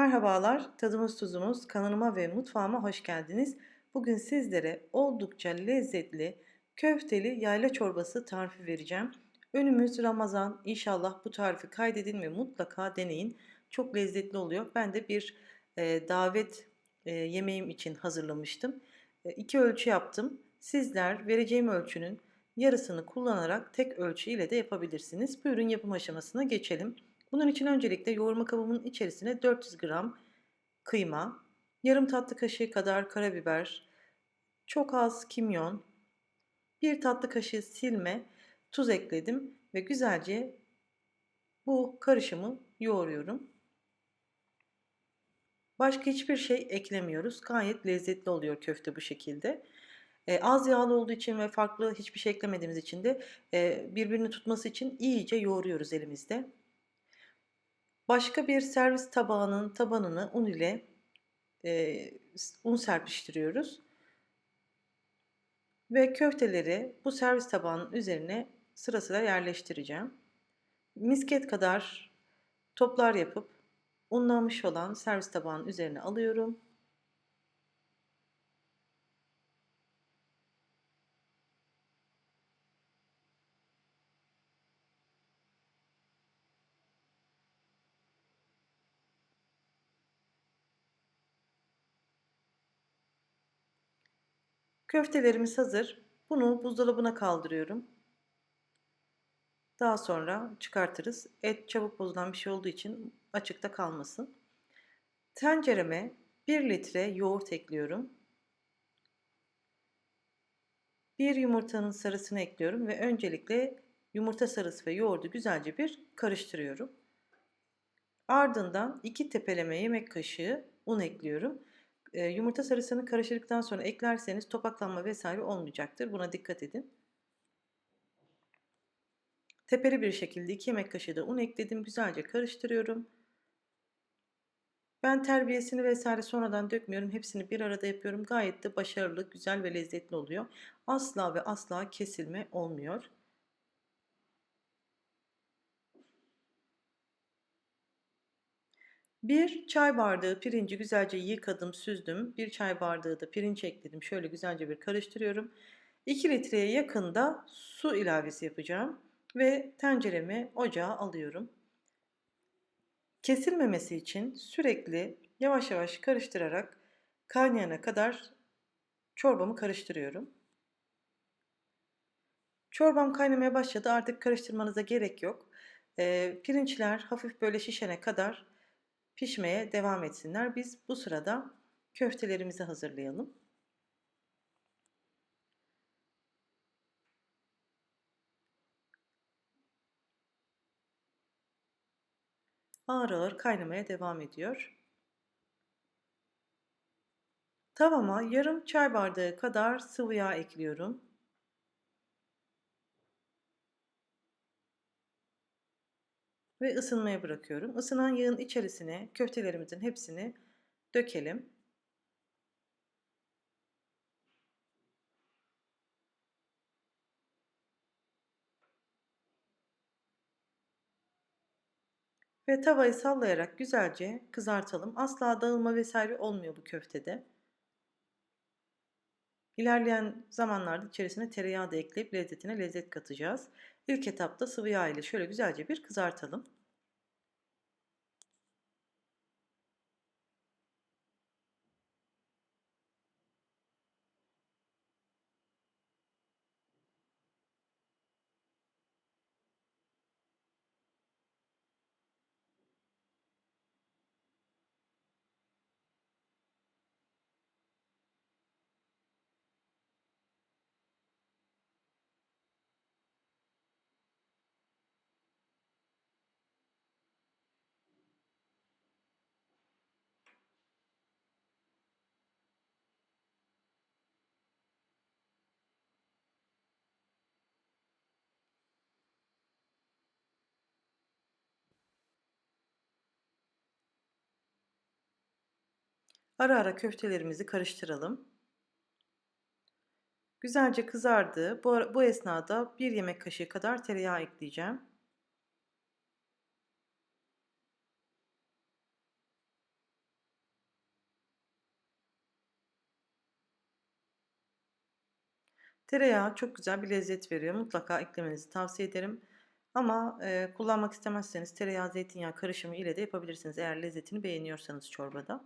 Merhabalar, tadımız tuzumuz kanalıma ve mutfağıma hoş geldiniz. Bugün sizlere oldukça lezzetli köfteli yayla çorbası tarifi vereceğim. Önümüz Ramazan. İnşallah bu tarifi kaydedin ve mutlaka deneyin. Çok lezzetli oluyor. Ben de bir e, davet e, yemeğim için hazırlamıştım. E, iki ölçü yaptım. Sizler vereceğim ölçünün yarısını kullanarak tek ölçü ile de yapabilirsiniz. Buyurun yapım aşamasına geçelim. Bunun için öncelikle yoğurma kabımın içerisine 400 gram kıyma, yarım tatlı kaşığı kadar karabiber, çok az kimyon, bir tatlı kaşığı silme, tuz ekledim ve güzelce bu karışımı yoğuruyorum. Başka hiçbir şey eklemiyoruz. Gayet lezzetli oluyor köfte bu şekilde. E, az yağlı olduğu için ve farklı hiçbir şey eklemediğimiz için de e, birbirini tutması için iyice yoğuruyoruz elimizde. Başka bir servis tabağının tabanını un ile e, un serpiştiriyoruz. Ve köfteleri bu servis tabağının üzerine sıra sıra yerleştireceğim. Misket kadar toplar yapıp unlanmış olan servis tabağının üzerine alıyorum. Köftelerimiz hazır. Bunu buzdolabına kaldırıyorum. Daha sonra çıkartırız. Et çabuk bozulan bir şey olduğu için açıkta kalmasın. Tencereme 1 litre yoğurt ekliyorum. Bir yumurtanın sarısını ekliyorum ve öncelikle yumurta sarısı ve yoğurdu güzelce bir karıştırıyorum. Ardından 2 tepeleme yemek kaşığı un ekliyorum yumurta sarısını karıştırdıktan sonra eklerseniz topaklanma vesaire olmayacaktır. Buna dikkat edin. Tepeli bir şekilde 2 yemek kaşığı da un ekledim. Güzelce karıştırıyorum. Ben terbiyesini vesaire sonradan dökmüyorum. Hepsini bir arada yapıyorum. Gayet de başarılı, güzel ve lezzetli oluyor. Asla ve asla kesilme olmuyor. Bir çay bardağı pirinci güzelce yıkadım, süzdüm. Bir çay bardağı da pirinç ekledim. Şöyle güzelce bir karıştırıyorum. 2 litreye yakında su ilavesi yapacağım. Ve tenceremi ocağa alıyorum. Kesilmemesi için sürekli yavaş yavaş karıştırarak kaynayana kadar çorbamı karıştırıyorum. Çorbam kaynamaya başladı. Artık karıştırmanıza gerek yok. E, pirinçler hafif böyle şişene kadar pişmeye devam etsinler. Biz bu sırada köftelerimizi hazırlayalım. Ağır ağır kaynamaya devam ediyor. Tavama yarım çay bardağı kadar sıvı yağ ekliyorum. Ve ısınmaya bırakıyorum. Isınan yağın içerisine köftelerimizin hepsini dökelim. Ve tavayı sallayarak güzelce kızartalım. Asla dağılma vesaire olmuyor bu köftede. İlerleyen zamanlarda içerisine tereyağı da ekleyip lezzetine lezzet katacağız. İlk etapta sıvı yağ ile şöyle güzelce bir kızartalım. Ara ara köftelerimizi karıştıralım. Güzelce kızardı. Bu, bu esnada 1 yemek kaşığı kadar tereyağı ekleyeceğim. Tereyağı çok güzel bir lezzet veriyor. Mutlaka eklemenizi tavsiye ederim. Ama e, kullanmak istemezseniz tereyağı zeytinyağı karışımı ile de yapabilirsiniz eğer lezzetini beğeniyorsanız çorbada.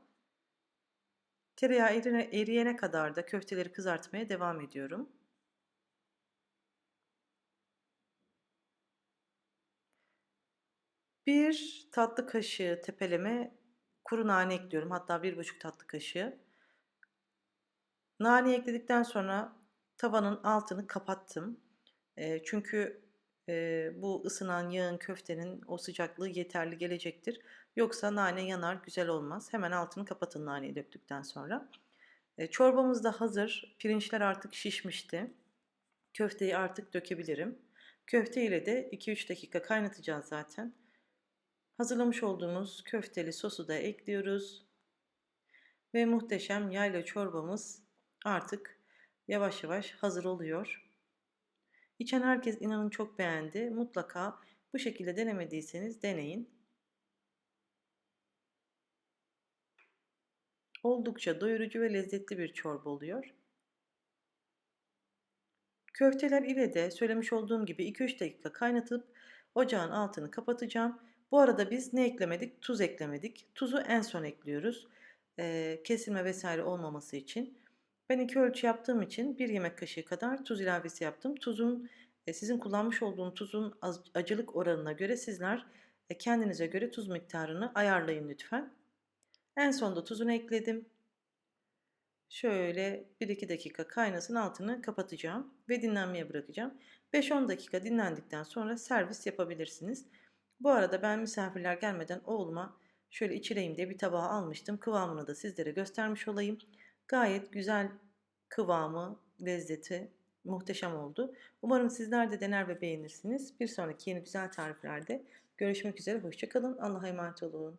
Tereyağı eriyene kadar da köfteleri kızartmaya devam ediyorum. Bir tatlı kaşığı tepeleme kuru nane ekliyorum. Hatta bir buçuk tatlı kaşığı. Nane ekledikten sonra tavanın altını kapattım. E, çünkü e, bu ısınan yağın köftenin o sıcaklığı yeterli gelecektir. Yoksa nane yanar güzel olmaz. Hemen altını kapatın naneyi döktükten sonra. E, çorbamız da hazır. Pirinçler artık şişmişti. Köfteyi artık dökebilirim. Köfte ile de 2-3 dakika kaynatacağız zaten. Hazırlamış olduğumuz köfteli sosu da ekliyoruz. Ve muhteşem yayla çorbamız artık yavaş yavaş hazır oluyor. İçen herkes inanın çok beğendi. Mutlaka bu şekilde denemediyseniz deneyin. Oldukça doyurucu ve lezzetli bir çorba oluyor. Köfteler ile de söylemiş olduğum gibi 2-3 dakika kaynatıp ocağın altını kapatacağım. Bu arada biz ne eklemedik? Tuz eklemedik. Tuzu en son ekliyoruz. Ee, kesilme vesaire olmaması için. Ben iki ölçü yaptığım için bir yemek kaşığı kadar tuz ilavesi yaptım. Tuzun e, sizin kullanmış olduğum tuzun acılık oranına göre sizler e, kendinize göre tuz miktarını ayarlayın lütfen. En sonda tuzunu ekledim. Şöyle 1-2 dakika kaynasın altını kapatacağım ve dinlenmeye bırakacağım. 5-10 dakika dinlendikten sonra servis yapabilirsiniz. Bu arada ben misafirler gelmeden oğluma şöyle içireyim diye bir tabağa almıştım. Kıvamını da sizlere göstermiş olayım. Gayet güzel kıvamı, lezzeti muhteşem oldu. Umarım sizler de dener ve beğenirsiniz. Bir sonraki yeni güzel tariflerde görüşmek üzere. Hoşçakalın. Allah'a emanet olun.